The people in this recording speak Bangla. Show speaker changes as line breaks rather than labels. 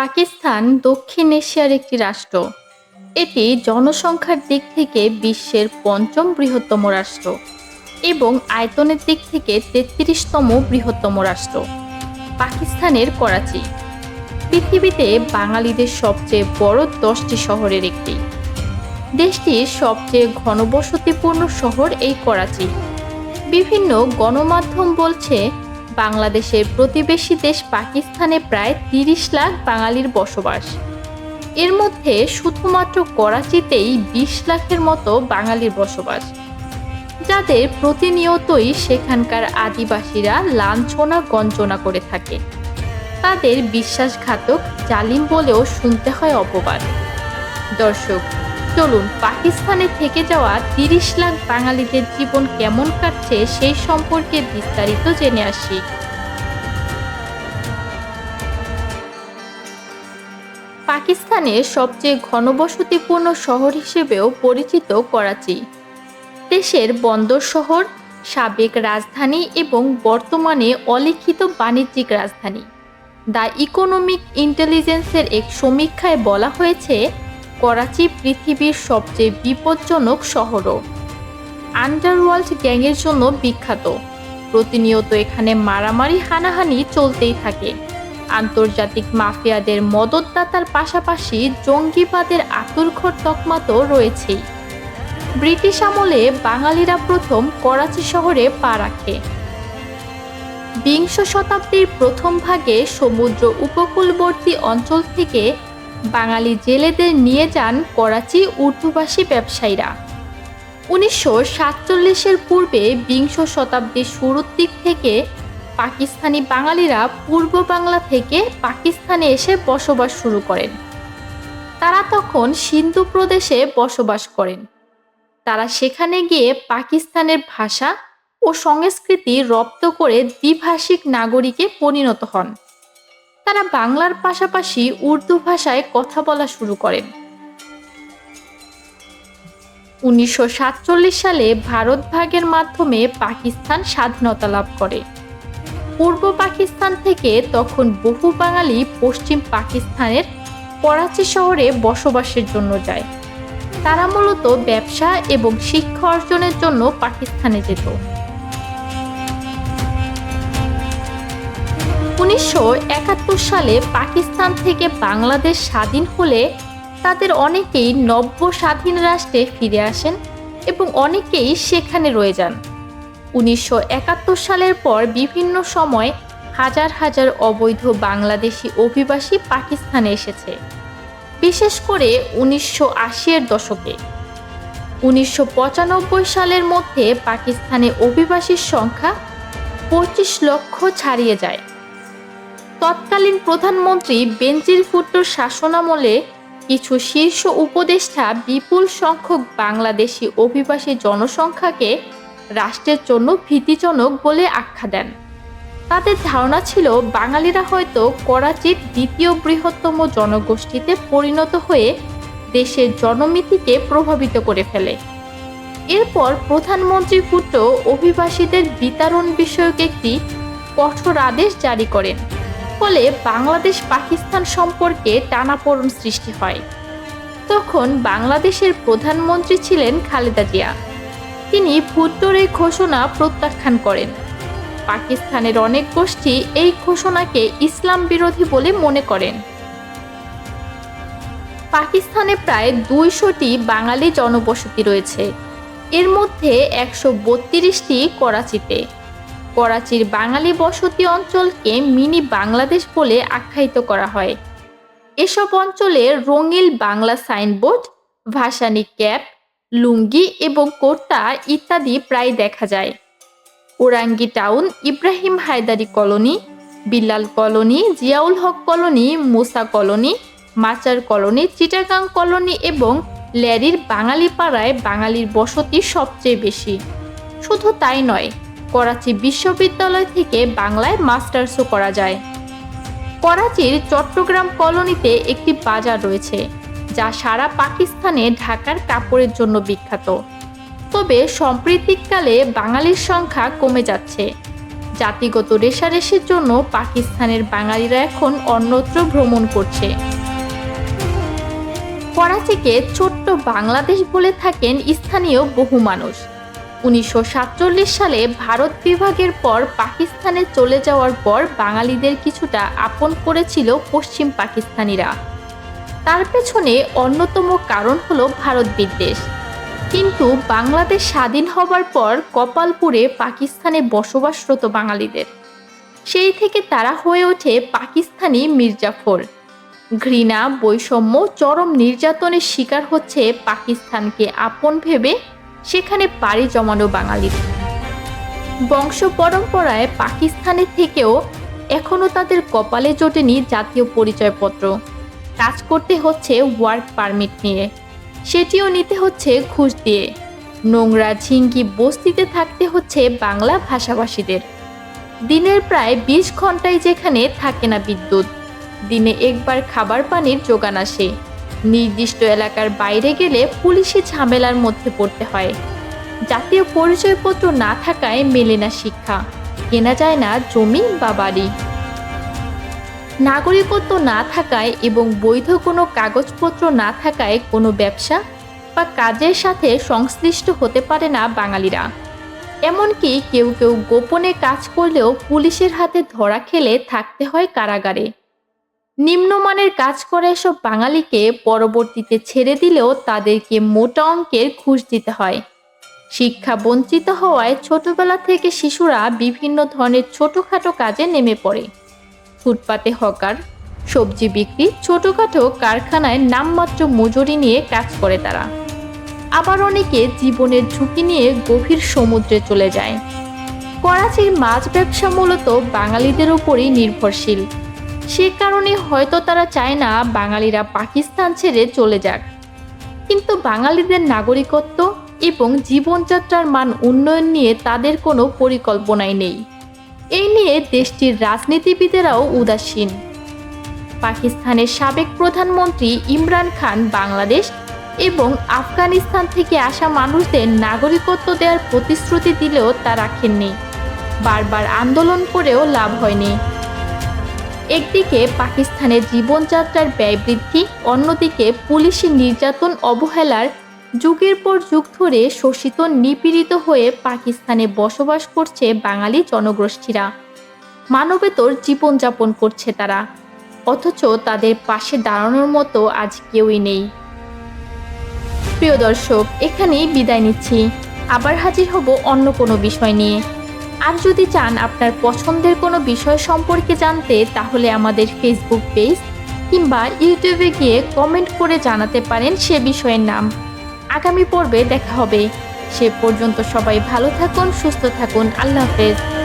পাকিস্তান দক্ষিণ এশিয়ার একটি রাষ্ট্র। এটি জনসংখ্যার দিক থেকে বিশ্বের পঞ্চম বৃহত্তম রাষ্ট্র এবং আয়তনের দিক থেকে তেত্রিশতম বৃহত্তম রাষ্ট্র। পাকিস্তানের করাচি। পৃথিবীতে বাঙালিদের সবচেয়ে বড় দশটি শহরের একটি। দেশটির সবচেয়ে ঘনবসতিপূর্ণ শহর এই করাচি। বিভিন্ন গণমাধ্যম বলছে বাংলাদেশের প্রতিবেশী দেশ পাকিস্তানে প্রায় তিরিশ লাখ বাঙালির বসবাস। এর মধ্যে শুধুমাত্র করাচিতেই বিশ লাখের মতো বাঙালির বসবাস। যাদের প্রতিনিয়তই সেখানকার আদিবাসীরা লাঞ্ছনা গঞ্জনা করে থাকে। তাদের বিশ্বাসঘাতক জালিম বলেও শুনতে হয় অপবাদ। দর্শক চলুন, পাকিস্তানে থেকে যাওয়া তিরিশ লাখ বাঙালিদের জীবন কেমন কাটছে সেই সম্পর্কে বিস্তারিত জেনে আসি। পাকিস্তানের সবচেয়ে ঘনবসতিপূর্ণ শহর হিসেবেও পরিচিত করাচি। দেশের বন্দর শহর, সাবেক রাজধানী এবং বর্তমানে অলিখিত বাণিজ্যিক রাজধানী। দ্য ইকোনমিক ইন্টেলিজেন্সের এক সমীক্ষায় বলা হয়েছে করাচি পৃথিবীর সবচেয়ে বিপজ্জনক শহরও। আন্ডারওয়ার্ল্ড গ্যাংয়ের জন্য বিখ্যাত। প্রতিনিয়ত এখানে মারামারি, হানাহানি চলতেই থাকে। আন্তর্জাতিক মাফিয়াদের মদতদাতার পাশাপাশি জঙ্গিবাদের আতুরঘর তকমা তো রয়েছেই। ব্রিটিশ আমলে বাঙালিরা প্রথম করাচি শহরে পা রাখে। বিংশ শতাব্দীর প্রথম ভাগে সমুদ্র উপকূলবর্তী অঞ্চল থেকে বাঙালি জেলেদের নিয়ে যান করাচি উর্দুভাষী ব্যবসায়ীরা। উনিশশো সাতচল্লিশের পূর্বে বিংশ শতাব্দীর শুরুর দিক থেকে পাকিস্তানি বাঙালিরা পূর্ব বাংলা থেকে পাকিস্তানে এসে বসবাস শুরু করেন। তারা তখন সিন্ধু প্রদেশে বসবাস করেন। তারা সেখানে গিয়ে পাকিস্তানের ভাষা ও সংস্কৃতি রপ্ত করে দ্বিভাষিক নাগরিকে পরিণত হন। তারা বাংলার পাশাপাশি উর্দু ভাষায় কথা বলা শুরু করেন। উনিশশো সাতচল্লিশ সালে ভারত ভাগের মাধ্যমে পাকিস্তান স্বাধীনতা লাভ করে। পূর্ব পাকিস্তান থেকে তখন বহু বাঙালি পশ্চিম পাকিস্তানের করাচি শহরে বসবাসের জন্য যায়। তারা মূলত ব্যবসা এবং শিক্ষা অর্জনের জন্য পাকিস্তানে যেত। উনিশশো একাত্তর সালে পাকিস্তান থেকে বাংলাদেশ স্বাধীন হলে তাদের অনেকেই নব্য স্বাধীন রাষ্ট্রে ফিরে আসেন এবং অনেকেই সেখানে রয়ে যান। উনিশশো একাত্তর সালের পর বিভিন্ন সময় হাজার হাজার অবৈধ বাংলাদেশি অভিবাসী পাকিস্তানে এসেছে। বিশেষ করে উনিশশো আশির দশকে। উনিশশো পঁচানব্বই সালের মধ্যে পাকিস্তানে অভিবাসীর সংখ্যা পঁচিশ লক্ষ ছাড়িয়ে যায়। তৎকালীন প্রধানমন্ত্রী বেনজির ভুট্টোর শাসনামলে কিছু শীর্ষ উপদেষ্টা বিপুল সংখ্যক বাংলাদেশি অভিবাসী জনসংখ্যাকে রাষ্ট্রের জন্য ভীতিজনক বলে আখ্যা দেন। তাদের ধারণা ছিল বাঙালিরা হয়তো করাচির দ্বিতীয় বৃহত্তম জনগোষ্ঠীতে পরিণত হয়ে দেশের জনমিতিকে প্রভাবিত করে ফেলে। এরপর প্রধানমন্ত্রী ভুট্টো অভিবাসীদের বিতরণ বিষয়ক একটি কঠোর আদেশ জারি করেন। ফলে বাংলাদেশ পাকিস্তান সম্পর্কে টানাপোড়ন সৃষ্টি হয়। তখন বাংলাদেশের প্রধানমন্ত্রী ছিলেন খালেদা জিয়া। তিনি ভুট্টোর এই ঘোষণা প্রত্যাখ্যান করেন। পাকিস্তানের অনেক গোষ্ঠী এই ঘোষণাকে ইসলাম বিরোধী বলে মনে করেন। পাকিস্তানে প্রায় দুইশোটি বাঙালি জনবসতি রয়েছে। এর মধ্যে একশো বত্রিশটি করাচিতে। করাচির বাঙালি বসতি অঞ্চলকে মিনি বাংলাদেশ বলে আখ্যায়িত করা হয়। এসব অঞ্চলে রঙিল বাংলা সাইনবোর্ড, ভাসানি ক্যাপ, লুঙ্গি এবং কোর্তা ইত্যাদি প্রায় দেখা যায়। Orangi town, Ibrahim Haidari colony, Billal colony, Ziaul Haq colony, Musa colony, Machar colony, Chittagong colony এবং ল্যারির বাঙালি পাড়ায় বাঙালির বসতি সবচেয়ে বেশি। শুধু তাই নয় করাচি বিশ্ববিদ্যালয় থেকে বাংলায় মাস্টার্সও করা যায়। করাচির চট্টগ্রাম কলোনিতে একটি বাজার রয়েছে, যা সারা পাকিস্তানে ঢাকার কাপড়ের জন্য বিখ্যাত। তবে সাম্প্রতিককালে বাঙালির সংখ্যা কমে যাচ্ছে। জাতিগত রেশারেশির জন্য পাকিস্তানের বাঙালিরা এখন অন্যত্র ভ্রমণ করছে। করাচিকে ছোট্ট বাংলাদেশ বলে থাকেন স্থানীয় বহু মানুষ। উনিশশো সাতচল্লিশ সালে ভারত বিভাগের পর পাকিস্তানে চলে যাওয়ার পর বাঙালিদের কিছুটা আপন করেছিল পশ্চিম পাকিস্তানিরা। তার পেছনে অন্যতম কারণ হলো ভারত বিদ্বেষ। কিন্তু বাংলাদেশ স্বাধীন হবার পর কপালপুরে পাকিস্তানে বসবাসরত বাঙালিদের। সেই থেকে তারা হয়ে ওঠে পাকিস্তানি মির্জাফর। ঘৃণা, বৈষম্য, চরম নির্যাতনের শিকার হচ্ছে পাকিস্তানকে আপন ভেবে সেখানে পাড়ি জমানো বাঙালির। বংশ পরম্পরায় পাকিস্তানের থেকেও এখনও তাদের কপালে জোটেনি জাতীয় পরিচয়পত্র। কাজ করতে হচ্ছে ওয়ার্ক পারমিট নিয়ে। সেটিও নিতে হচ্ছে ঘুষ দিয়ে। নোংরা ঝিঙ্গি বস্তিতে থাকতে হচ্ছে বাংলা ভাষাভাষীদের। দিনের প্রায় বিশ ঘন্টায় যেখানে থাকে না বিদ্যুৎ। দিনে একবার খাবার পানির যোগান আসে। নির্দিষ্ট এলাকার বাইরে গেলে পুলিশি ঝামেলার মধ্যে পড়তে হয়। জাতীয় পরিচয়পত্র না থাকায় মেলে না শিক্ষা। কেনা যায় না জমি বা বাড়ি। নাগরিকত্ব না থাকায় এবং বৈধ কোনো কাগজপত্র না থাকায় কোনো ব্যবসা বা কাজের সাথে সংশ্লিষ্ট হতে পারে না বাঙালিরা। এমনকি কেউ কেউ গোপনে কাজ করলেও পুলিশের হাতে ধরা খেলে থাকতে হয় কারাগারে। নিম্নমানের কাজ করা এসব বাঙালিকে পরবর্তীতে ছেড়ে দিলেও তাদেরকে মোটা অঙ্কের ঘুষ দিতে হয়। শিক্ষা বঞ্চিত হওয়ায় ছোটবেলা থেকে শিশুরা বিভিন্ন ধরনের ছোটোখাটো কাজে নেমে পড়ে। ফুটপাতে হকার, সবজি বিক্রি, ছোটোখাটো কারখানায় নামমাত্র মজুরি নিয়ে কাজ করে তারা। আবার অনেকে জীবনের ঝুঁকি নিয়ে গভীর সমুদ্রে চলে যায়। করাচির মাছ ব্যবসা মূলত বাঙালিদের উপরই নির্ভরশীল। সে কারণে হয়তো তারা চায় না বাঙালিরা পাকিস্তান ছেড়ে চলে যাক। কিন্তু বাঙালিদের নাগরিকত্ব এবং জীবনযাত্রার মান উন্নয়ন নিয়ে তাদের কোনো পরিকল্পনাই নেই। এই নিয়ে দেশটির রাজনীতিবিদেরাও উদাসীন। পাকিস্তানের সাবেক প্রধানমন্ত্রী ইমরান খান বাংলাদেশ এবং আফগানিস্তান থেকে আসা মানুষদের নাগরিকত্ব দেওয়ার প্রতিশ্রুতি দিলেও তা রাখেননি। বারবার আন্দোলন করেও লাভ হয়নি। একদিকে পাকিস্তানের জীবনযাত্রার ব্যয় বৃদ্ধি, অন্যদিকে পুলিশি নির্যাতন অবহেলার যুগের পর যুগ ধরে শোষিত, নিপীড়িত হয়ে পাকিস্তানে বসবাস করছে বাঙালি জনগোষ্ঠীরা। মানবেতর জীবনযাপন করছে তারা। অথচ তাদের পাশে দাঁড়ানোর মতো আজ কেউই নেই। প্রিয় দর্শক, এখানেই বিদায় নিচ্ছি। আবার হাজির হব অন্য কোনো বিষয় নিয়ে। আর যদি চান আপনার পছন্দের কোনো বিষয় সম্পর্কে জানতে, তাহলে আমাদের ফেসবুক পেজ কিংবা ইউটিউবে গিয়ে কমেন্ট করে জানাতে পারেন সে বিষয়ের নাম। আগামী পর্বে দেখা হবে। সে পর্যন্ত সবাই ভালো থাকুন, সুস্থ থাকুন। আল্লাহ হাফেজ।